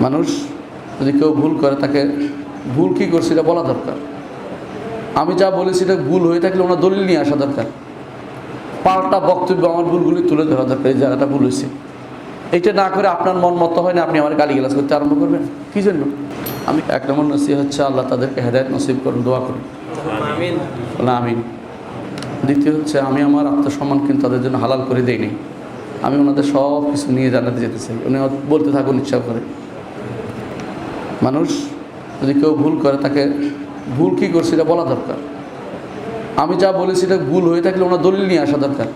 মানুষ যদি কেউ ভুল করে তাকে ভুল কী করছে এটা বলা দরকার। আমি যা বলেছি এটা ভুল হয়ে থাকলে ওনার দলিল নিয়ে আসা দরকার। পাল্টা বক্তব্য আমার ভুলগুলি তুলে ধরা দরকার এই জায়গাটা ভুল হয়েছে। এইটা না করে আপনার মন মতো হয় না আপনি আমার গালি গালাজ করতে আরম্ভ করবেন। কী জন্য? আমি এক নম্বর নসি হচ্ছে আল্লাহ তাদেরকে হেদায়ত নসিব করুন দোয়া করুন। আমিন। দ্বিতীয় হচ্ছে আমি আমার আত্মসম্মান কিন্তু তাদের জন্য হালাল করে দেইনি। আমি ওনাদের সব কিছু নিয়ে জানাতে যেতে চাই। উনি বলতে থাকুন ইচ্ছা করে। মানুষ যদি কেউ ভুল করে, তাকে ভুল কী করছে এটা বলা দরকার। আমি যা বলেছি এটা ভুল হয়ে থাকলে ওনার দলিল নিয়ে আসা দরকার।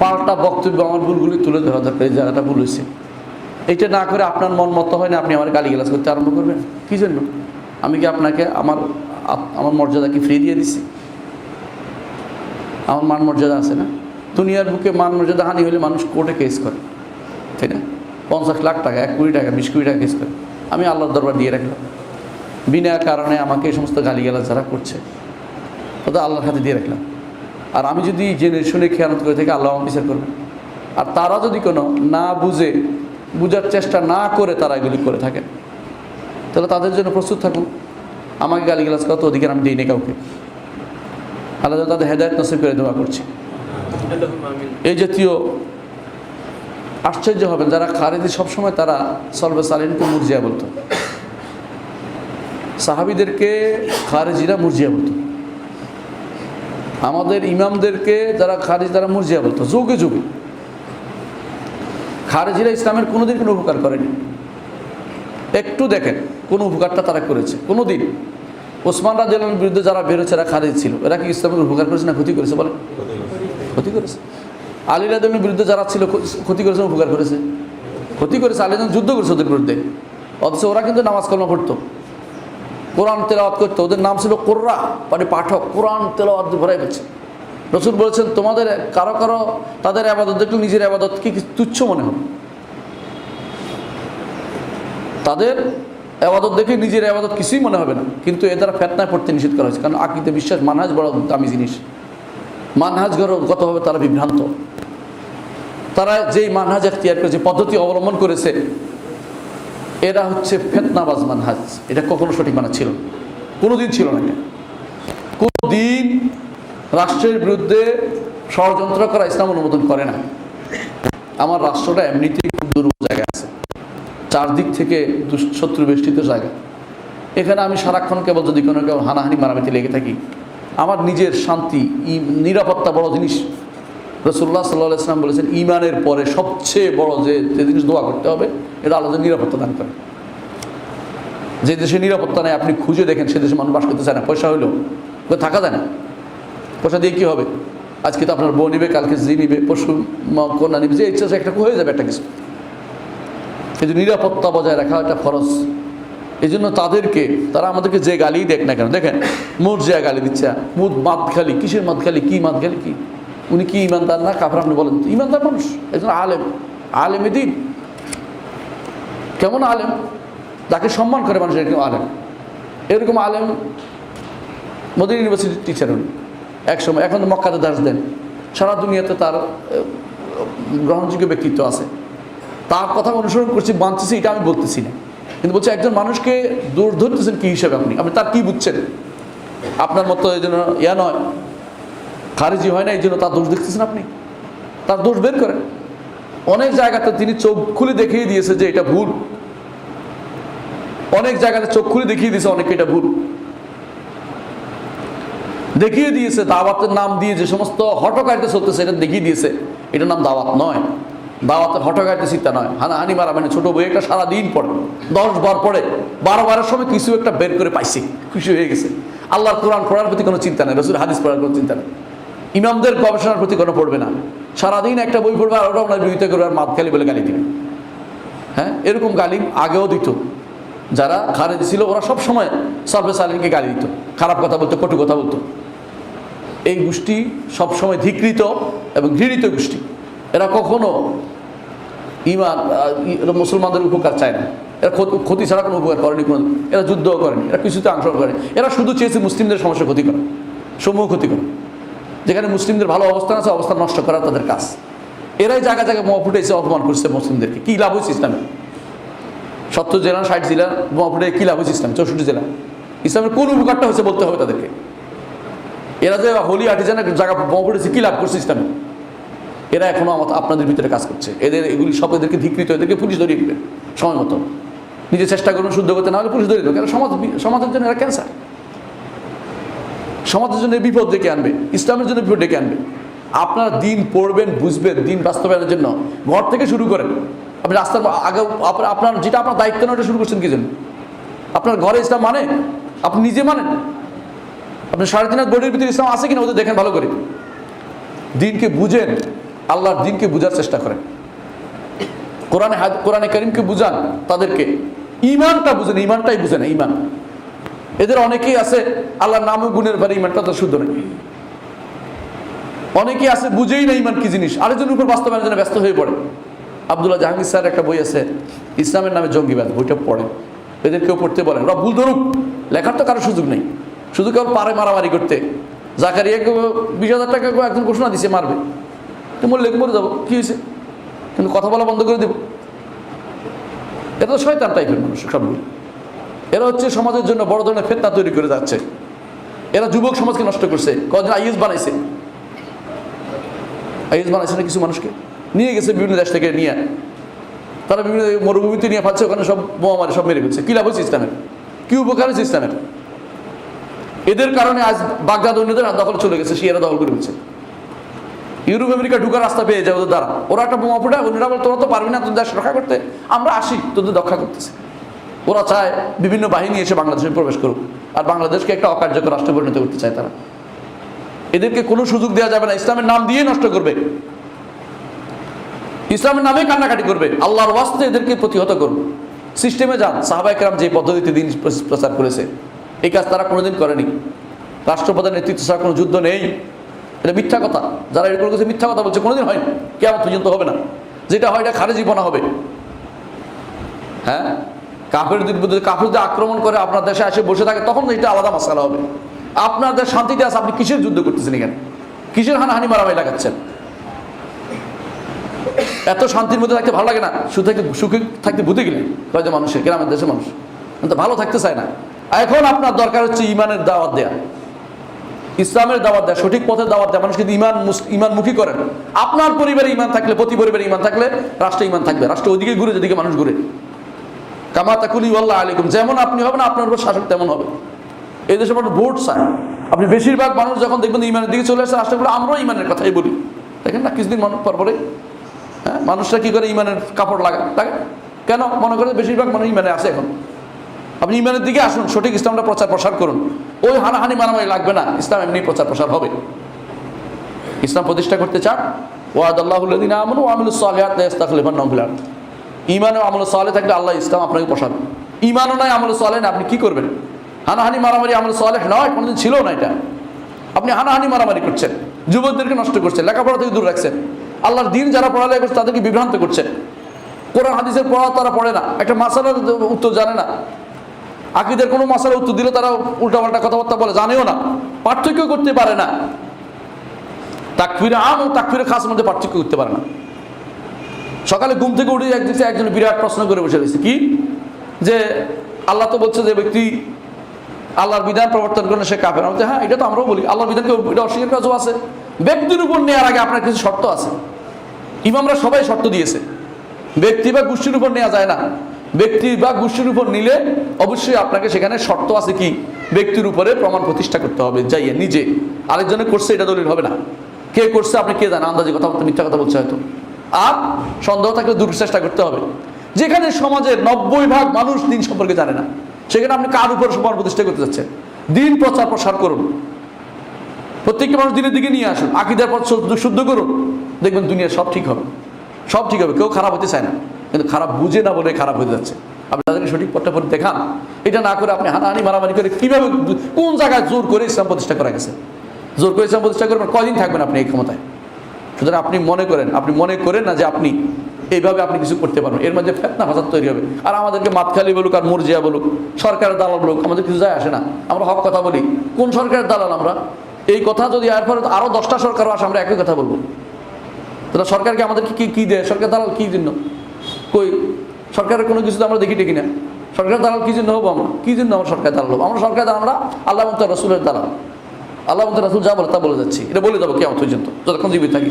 পাল্টা বক্তব্য আমার ভুলগুলি তুলে ধরা দরকার, এই জায়গাটা ভুল হয়েছে। এইটা না করে আপনার মন মতো হয় না, আপনি আমার গালি গালাজ করতে আরম্ভ করবেন। কী জন্য? আমি কি আপনাকে আমার আমার মর্যাদা কি ফ্রি দিয়ে দিছি? আমার মান মর্যাদা আছে না? দুনিয়ার বুকে মান মর্যাদা হানি হলে মানুষ কোর্টে কেস করে, তাই না? পঞ্চাশ লাখ টাকা, এক কোটি টাকা, বিশ কোটি টাকা কেস করে। আমি আল্লাহর দরবার দিয়ে রাখলাম। বিনা কারণে আমাকে এই সমস্ত গালিগালাজ যারা করছে ওটা আল্লাহর হাতে দিয়ে রাখলাম। আর আমি যদি জেনে শুনে খেয়ানত করে থাকি আল্লাহ আমার বিচার করবে। আর তারা যদি কোনো না বুঝে বুঝার চেষ্টা না করে তারা এগুলি করে থাকে তাহলে তাদের জন্য প্রস্তুত থাকুন। আমাকে গালিগালাজ করার তো অধিকার আমি দিই নি কাউকে। আল্লাহ তাদের হেদায়ত নসিব করে দেওয়া করছি। এই জাতীয় আশ্চর্য হবেন যারা খারেজি সবসময় তারা সলবে সালিনকে মুরজিয়া বলতো। সাহাবিদেরকে খারেজিরা মুরজিয়া বলতো। আমাদের ইমামদেরকে যারা খারিজ তারা মুরজিয়া বলতো, যুগে যুগে। খারেজিরা ইসলামের কোনোদিন কোনো উপকার করেনি। একটু দেখেন কোন উপকারটা তারা করেছে। কোনো দিন ওসমান রাজিয়ালের বিরুদ্ধে যারা বেরোচ্ছে এরা খারিজ ছিল। এরা কি ইসলামের উপকার করেছে না ক্ষতি করেছে বলে ক্ষতি করেছে। আলী রাজনের বিরুদ্ধে যারা ছিল ক্ষতি করেছে উপকার করেছে। ক্ষতি করেছে আলী যুদ্ধ করেছে ওদের বিরুদ্ধে। অথচ ওরা কিন্তু নামাজ কলমা পড়তো। কোরআন তেলাওয়াত করতো। ওদের নাম ছিল কোর্রা মানে পাঠক। কোরআন তেলাওয়াত ভরাই ফেলছে রসুল বলেছেন, তোমাদের কারও কারও, তাদের আবাদত, দেখলে নিজের আবাদত কি তুচ্ছ মনে হবে? তাদের আবাদত দেখে নিজের আবাদত কিছুই মনে হবে না। কিন্তু এ দ্বারা ফেতনায় পড়তে নিষেধ করা হয়েছে। কারণ আকিতে বিশ্বাস, মানহাজ বড় দামি জিনিস। মানহাজগতভাবে তারা বিভ্রান্ত। তারা যেই মানহাজ এখতিয়ার করেছে, পদ্ধতি অবলম্বন করেছে, এরা হচ্ছে ফেতনাবাজ মানহাজ। এটা কখনো সঠিক মানা ছিল। কোনোদিন ছিল না কোনো দিন রাষ্ট্রের বিরুদ্ধে ষড়যন্ত্র করা ইসলাম অনুমোদন করে না। আমার রাষ্ট্রটা এমনিতেই খুব দুর্বল জায়গায় আছে। চারদিক থেকে শত্রু বেষ্টিত জায়গা। এখানে আমি সারাক্ষণ কেবল যদি কোনো কেউ হানাহানি মারামাতি লেগে থাকি, আমার নিজের শান্তি নিরাপত্তা বড় জিনিস। রসুল্লাহ সাল্লাহ ইসলাম বলেছেন ইমানের পরে সবচেয়ে বড় যে যে জিনিস দোয়া করতে হবে, এটা আল্লাহ নিরাপত্তা দান করে। যে দেশে নিরাপত্তা নেই, আপনি খুঁজে দেখেন, সে দেশে মানুষ বাস করতে চায় না, পয়সা ওখানে থাকা যায় না। পয়সা দিয়ে কী হবে? আজকে তো আপনার বউ নিবে, কালকে জি নিবে পশু কন্যা নিবে, যে ইচ্ছা একটা হয়ে যাবে একটা কিছু। এই যে নিরাপত্তা বজায় রাখা একটা ফরজ। এই জন্য তাদেরকে, তারা আমাদেরকে যে গালি দেখ না কেন, দেখেন, মোট যে গালি দিচ্ছে, মুদ মাত খালি কিসের মাত খালি কী মাত খালি কি? উনি কি ইমানদার না কাফের? আপনি বলেন ইমানদার মানুষ, একজন আলেম। আলেম দিন। কেমন আলেম? যাকে সম্মান করে মানুষ, এরকম আলেম। এরকম আলেম মোদী ইউনিভার্সিটির টিচার উনি। একসময়, এখন তো মক্কাতে দাস দেন। সারা দুনিয়াতে তার গ্রহণযোগ্য ব্যক্তিত্ব আছে। তার কথা অনুসরণ করছি বাঁচতেছি এটা আমি বলতেছি না। কিন্তু বলছি, একজন মানুষকে দোষ ধরতেছেন কী হিসাবে আপনি? আপনি তার কী বুঝছেন? আপনার মতো এই জন্য ইয়া নয়। খারিজি হয় না, এই জন্য তার দোষ দেখতেছেন আপনি? তার দোষ বের করেন। অনেক জায়গাতে তিনি চোখ খুলে দেখিয়ে দিয়েছে যে এটা ভুল। অনেক জায়গাতে চোখ খুলে দেখিয়ে দিয়েছে অনেকে এটা ভুল। দেখিয়ে দিয়েছে, দাওয়াতের নাম দিয়ে যে সমস্ত হটকারিতে চলতেছে, এটা দেখিয়ে দিয়েছে। এটার নাম দাওয়াত নয়। দাওয়াতের হটকারিতে চিন্তা নয়। হানাহানি মারামানি ছোট বই একটা সারাদিন পড়ে। দশ বার পড়ে। বারো বারের সময় কিছু একটা বের করে পাইছে। খুশি হয়ে গেছে। আল্লাহর কোরআন পড়ার প্রতি কোনো চিন্তা নেই রসুল হাদিস পড়ার কোনো চিন্তা নেই। ইমামদের গবেষণার প্রতি কোনো পড়বে না। সারাদিন একটা বই পড়বে আর ওটা ওনার বিরোধিতা করবে আর মাত খালি বলে গালি দিবে। হ্যাঁ? এরকম গালি আগেও দিত। যারা খারেজ ছিল, ওরা সব সময় সর্বে সালিনকে গালি দিত। খারাপ কথা বলতো, কটু কথা বলতো। এই গোষ্ঠী সবসময় ধিকৃত এবং ঘৃণিত গোষ্ঠী। এরা কখনো ইমান মুসলমানদের উপকার চায় না। এরা ক্ষতি- ছাড়া কোনো উপকার করেনি কোনো, এরা যুদ্ধও করেনি, এরা কিছুতে অংশগ্রহণ করে এরা শুধু চেয়েছে মুসলিমদের সমস্যা ক্ষতি করা, সমূহ ক্ষতি করা। যেখানে মুসলিমদের ভালো অবস্থান আছে, অবস্থান নষ্ট করা তাদের কাজ। এরাই জায়গা জায়গায় মোয়া ফুটেছে অপমান করছে মুসলিমদেরকে। কী লাভ হয়েছে ইসলামে? সত্তর জেলা, ষাট জেলা বোমাপুরে কী লাভ হয়েছে ইসলাম? চৌষট্টি জেলা। ইসলামের কোন উপকারটা হয়েছে বলতে হবে তাদেরকে। এরা যে হোলি আর্টিজানের জায়গা বোমা পড়েছে কী লাভ করছে ইসলামে? এরা এখনও আমাদের আপনাদের ভিতরে কাজ করছে। এদের এগুলি সব এদেরকে ধিকৃত, এদেরকে পুলিশ ধরিয়ে দিবেন সময় মতো। নিজে চেষ্টা করুন শুদ্ধ করতে, না হলে পুলিশ ধরিয়ে দেবে। কারণ সমাজ সমাজের জন্য এরা ক্যান্সার সমাজের জন্য বিপদ ডেকে আনবে, ইসলামের জন্য বিপদ ডেকে আনবে। আপনারা দিন পড়বেন, বুঝবেন, দিন বাস্তবায়নের জন্য। ঘর থেকে শুরু করেন। আপনি রাস্তার আগে আপনার যেটা আপনার দায়িত্ব না, ওটা শুরু করছেন কি জন্য? আপনার ঘরে ইসলাম মানে? আপনি নিজে মানেন? আপনি সাড়ে তিন বডির ভিতরে ইসলাম আছে কিনা, ওদের দেখেন ভালো করে। দিনকে বুঝেন, আল্লাহর দিনকে বুঝার চেষ্টা করেন। কোরআনে কোরআনে করিমকে বুঝান তাদেরকে। ইমানটা বুঝেন ইমানটাই বুঝে না ইমান এদের অনেকেই আছে, আল্লাহর নাম গুণের বাড়ি ইমানটা তো শুদ্ধ নেই অনেকেই আছে, বুঝেই না ইমান কি জিনিস। আরেকজনের উপর বাস্তবায়নের জন্য ব্যস্ত হয়ে পড়ে। আবদুল্লাহ জাহাঙ্গীর স্যার একটা বই আছে, ইসলামের নামে জঙ্গিবাদ, বইটা পড়ে এদের কেউ পড়তে বলেন ওরা ভুল ধরুক। লেখার তো কারও সুযোগ নেই। শুধু কেউ পারে মারামারি করতে। জাকারিয়াকে বিশ হাজার টাকা একজন ঘোষণা দিছে, মারবে। তো মরে যাব, কী হয়েছে? কিন্তু কথা বলা বন্ধ করে দেবো। এটা তো শয়তান টাইপের মানুষ, সবগুলো। এরা হচ্ছে সমাজের জন্য বড় ধরনের ফেতনা তৈরি করে যাচ্ছে। এরা যুবক সমাজকে নষ্ট করছে। কজন আইএস বানাইছে? আইএস বানাইছে না কিছু মানুষকে? নিয়ে গেছে বিভিন্ন দেশ থেকে নিয়ে। তারা বিভিন্ন মরুভূমিতে নিয়ে পাচ্ছে ওখানে সব বোমা মারে সব মেরে ফেলছে। কী লাভ হচ্ছে ইসলামের? কী উপকার হচ্ছে ইসলামের? এদের কারণে আজ বাগদাদ অন্যদের দখল চলে গেছে সে এরা দখল করে ফেলছে। ইউরোপ, আমেরিকা ঢুকার রাস্তা পেয়ে যায় ওদের দ্বারা। ওরা একটা বোমা ফুটা অন্যরা বলে, তোরা তো পারবি না তোদের দেশ রক্ষা করতে। আমরা আসি, তোদের রক্ষা করতেছে। ওরা চায় বিভিন্ন বাহিনী এসে বাংলাদেশে প্রবেশ করুক। আর বাংলাদেশকে একটা অকার্যকর রাষ্ট্রে পরিণত করতে চায় তারা। এদেরকে কোনো সুযোগ দেওয়া যাবে না। ইসলামের নাম দিয়ে নষ্ট করবে। ইসলামের নামে কান্নাকাটি করবে। আল্লাহর ওয়াস্তে এদেরকে প্রতিহত করবে। সিস্টেমে যান। সাহাবাইকরাম যে পদ্ধতিতে দিন প্রচার করেছে, এই কাজ তারা কোনোদিন করেনি। রাষ্ট্রপ্রধানের নেতৃত্ব ছাড়া কোনো যুদ্ধ নেই। এটা মিথ্যা কথা। যারা এরকম কিছু মিথ্যা কথা বলছে, কোনোদিন হয়নি। কেমন পর্যন্ত হবে না। যেটা হয়, এটা খারেজিপনা হবে। হ্যাঁ? কাফের যদি আক্রমণ করে আপনার দেশে এসে বসে থাকে, তখন এটা আলাদা মশালা হবে। আপনার দেশ শান্তিতে আছে, আপনি কিসের যুদ্ধ করতেছেন এখানে? কিসের হানাহানি মারামারি লাগাচ্ছেন? এত শান্তির মধ্যে থাকতে ভালো লাগে না? শুধু থাকতে সুখে থাকতে বুঝে গেলে? কয়েকজন মানুষের, গ্রামের দেশের মানুষ। কিন্তু ভালো থাকতে চায় না। এখন আপনার দরকার হচ্ছে ইমানের দাওয়াত দেয়া। ইসলামের দাওয়াত দেয়, সঠিক পথের দাওয়াত দেয়। যদি ইমান ইমানমুখী করেন। আপনার পরিবারে ইমান থাকলে, প্রতি পরিবারে ইমান থাকলে, রাষ্ট্রে ইমান থাকবে। রাষ্ট্র ওদিকে ঘুরে, যেদিকে মানুষ ঘুরে। কামা তাকুলি আল্লাহ আলাইকুম। যেমন আপনি হবেন, আপনার উপর শাসক তেমন হবে। এই দেশে মানুষ ভোট চায় আপনি বেশিরভাগ মানুষ যখন দেখবেন ইমানের দিকে চলে আসে রাষ্ট্রগুলো, আমরাও ইমানের কথাই বলি। দেখেন না, কিছুদিন মানুষ পর পরে হ্যাঁ মানুষরা কি করে ইমানের কাপড় লাগা লাগে? কেন? মনে করে বেশিরভাগ মানুষ ইমানে আছে এখন। আপনি ইমানের দিকে আসুন, সঠিক ইসলামটা প্রচার প্রসার করুন। ওই হানাহানি মারামারি লাগবে না, ইসলাম এমনি প্রচার প্রসার হবে। ইসলাম প্রতিষ্ঠা করতে চান? ওয়াদ আল্লাহুল্লাদিন আমন ও আমিল সালিহাত ইস্তাখলিফান নফিলার ইমান ও আমল সালে থাকলে আল্লাহ ইসলাম আপনাকে পোষাবে। ইমানও নয় আমল সালে না আপনি কি করবেন? হানাহানি, মারামারি, আমল সালেহ নয়, কোনোদিন ছিল না এটা। আপনি হানাহানি, মারামারি করছেন। যুবকদেরকে নষ্ট করছেন, লেখাপড়া থেকে দূর রাখছেন। আল্লাহর দিন যারা পড়ালেখা করছে, তাদেরকে বিভ্রান্ত করছেন। কোরআন, হাদিসের পড়া তারা পড়ে না। একটা মাসালার উত্তর জানে না। আকিদের কোনো মাসালার উত্তর দিলে তারা উল্টাপাল্টা কথাবার্তা বলে, জানেও না। পার্থক্য করতে পারে না। তাকফিরে আম ও তাকফিরে খাস মধ্যে পার্থক্য করতে পারে না। সকালে ঘুম থেকে উঠে একদিকে একজন বিরাট প্রশ্ন করে বসে রয়েছে, কি? যে আল্লাহ তো বলছে যে ব্যক্তি আল্লাহর বিধান প্রবর্তন করলে সে কাফের। আমি হ্যাঁ এটা তো আমরাও বলি। আল্লাহর বিধানকে এটা অস্বীকার কাজও আছে? ব্যক্তির উপর নেওয়ার আগে আপনার কিছু শর্ত আছে। ইমামরা সবাই শর্ত দিয়েছে। ব্যক্তি বা গোষ্ঠীর উপর নেওয়া যায় না। ব্যক্তি বা গোষ্ঠীর উপর নিলে অবশ্যই আপনাকে সেখানে শর্ত আছে কি? ব্যক্তির উপরে প্রমাণ প্রতিষ্ঠা করতে হবে, যাইয়ে নিজে। আরেকজনে করছে, এটা দলিল হবে না। কে করছে, আপনি কে জানেন? আন্দাজে কথা বলতে মিথ্যা কথা বলছে হয়তো। আর সন্দেহ থাকলে দূর চেষ্টা করতে হবে। যেখানে সমাজের নব্বই ভাগ মানুষ দিন সম্পর্কে জানে না, সেখানে আপনি কার উপর সমান প্রতিষ্ঠা করতে যাচ্ছেন? দিন প্রচার প্রসার করুন। প্রত্যেকটা মানুষ দিনের দিকে নিয়ে আসুন। আকিদার পথ শুদ্ধ- করুন। দেখবেন দুনিয়া সব ঠিক হবে। সব ঠিক হবে। কেউ খারাপ হতে চায় না। কিন্তু খারাপ বুঝে না বলে খারাপ হয়ে যাচ্ছে। আপনি তাদেরকে সঠিক পথটা পথ দেখান। এটা না করে আপনি হানাহানি, মারামারি করে কীভাবে কোন জায়গায় জোর করে ইসলাম প্রতিষ্ঠা করা গেছে? জোর করে ইসলাম প্রতিষ্ঠা করবেন? কয়দিন থাকবেন আপনি এই ক্ষমতায়? সুতরাং আপনি মনে করেন, আপনি মনে করেন না যে আপনি এইভাবে আপনি কিছু করতে পারবেন। এর মধ্যে ফেতনা ফাসাদ তৈরি হবে। আর আমাদেরকে মাতখালি বলুক আর মুরজিয়া বলুক, সরকারের দালাল বলুক, আমাদের কিছু যায় আসে না। আমরা হক কথা বলি। কোন সরকারের দালাল আমরা? এই কথা যদি এরপর আরও দশটা সরকারও আসে, আমরা একই কথা বলব। তাহলে সরকারকে আমাদেরকে কী কী দেয়? সরকার দালাল কী জন্য? কই, সরকারের কোনো কিছু তো আমরা দেখি টেকি না। সরকারের দালাল কি জন্য হব আমরা? কি জন্য আমরা সরকার দালাল হব? আমরা সরকার আমরা আল্লাহ মত রসুলের দালাল। আল্লাহ রাসুল যা বলে তা বলে যাচ্ছি। এটা বলে যাব কেমন পর্যন্ত, যতক্ষণ জীবিত থাকি।